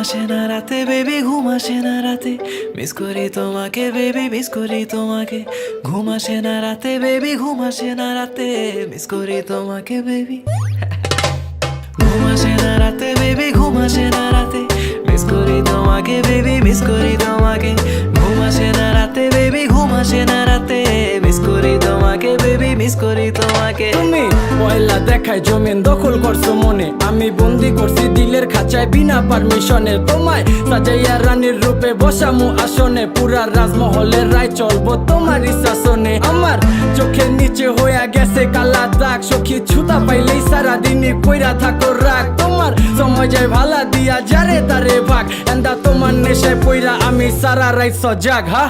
আসে না রাতে বেবি ঘুম আসে না রাতে। মিস করি তোমাকে বেবি মিস করি তোমাকে। ঘুম আসে না রাতে বেবি ঘুম আসে না রাতে। মিস করি তোমাকে বেবি ঘুম আসে না রাতে বেবি ঘুম আসে না রাতে। মিস করি তোমাকে বেবি মিস করি তোমাকে। ঘুম আসে না রাতে বেবি ঘুম আসে না রাতে। তোমাকে বেবি মিস করি তোমাকে। তুমি পয়লা দেখায় জমিন দখল করছ মনে। আমি বন্দি করছি দিলের খাঁচায় বিনা পারমিশনে। তোমায় সাজাইয়া রানীর রূপে বসামু আসনে। পুরা রাজমহলের রায় চলবো তোমারই শাসনে। আমার চোখের নিচে হইয়া গেছে কালা দাগ। সখী ছুতা পাইলেই সারা দিনই কইরা থাকো রাগ। তোমার সময় যায় ভালা দিয়া যারে তারে ভাগ। এন্দা তোমার নেশায় পইরা আমি সারা রাইত সজাগ, হা?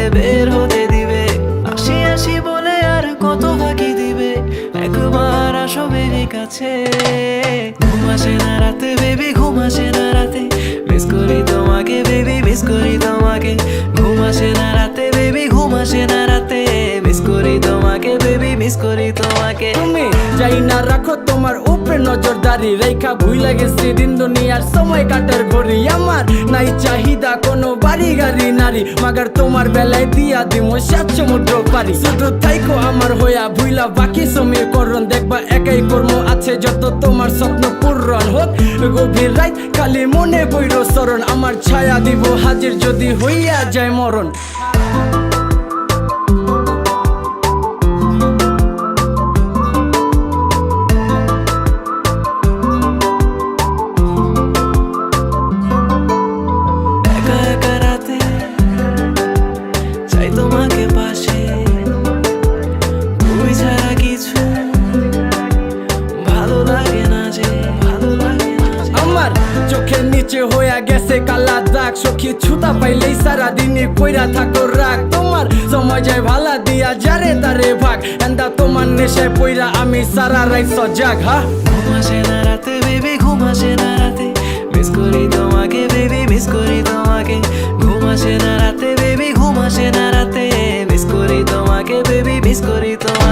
হলে বের হতে দিবে। আসি আসি বলে আর কত বাকি দিবে। একবার আসো বেবি কাছে। ঘুম আসে না রাতে, বেবি ঘুম আসে না রাতে। মিস করি তোমাকে বেবি মিস করি তোমাকে। ঘুম আসে না রাতে বেবি ঘুম আসে না রাতে। মিস করি তোমাকে বেবি মিস করি তোমাকে। তুমি যাই না রাখো তোমার উপরে নজরদারি। রেখা ভুই লাগেছে দিন দুনিয়ার সময় কাটার ঘড়ি। আমার নাই চাহিদা কোনো বাড়ি গাড়ি, নারী, মাগার তোমার বেলায় দিয়া দিমো সাত সমুদ্র পারি। শুধু থাইকো আমার হইয়া ভুইলা, বাকি সময় করণ দেখবা একাই কর্ম আছে, যত তোমার স্বপ্ন পূরণ হোক। গভীর রাত খালি মনে বইর স্মরণ, আমার ছায়া দিব হাজির যদি হইয়া যায় মরণ। তোমাকে পাশে। তুমি ছাড়া কিছু ভালো লাগে না যে ভালো লাগে আমার চোখের নিচে হইয়া গেছে কালা দাগ সখী ছুতা পাইলেই সারা দিনই কইরা থাকো রাগ। তোমার সময় যায় ভালা দিয়া যারে তারে ভাগ এন্দা তোমার নেশায় পইরা আমি সারা সজাগ হা? ঘুম আসে না রাতে বেবি ঘুম আসে না রাতে। মিস করি তোমাকে বেবি মিস করি তোমাকে। ঘুম আসে না রাতে বেবি ঘুম আসে না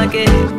রাতে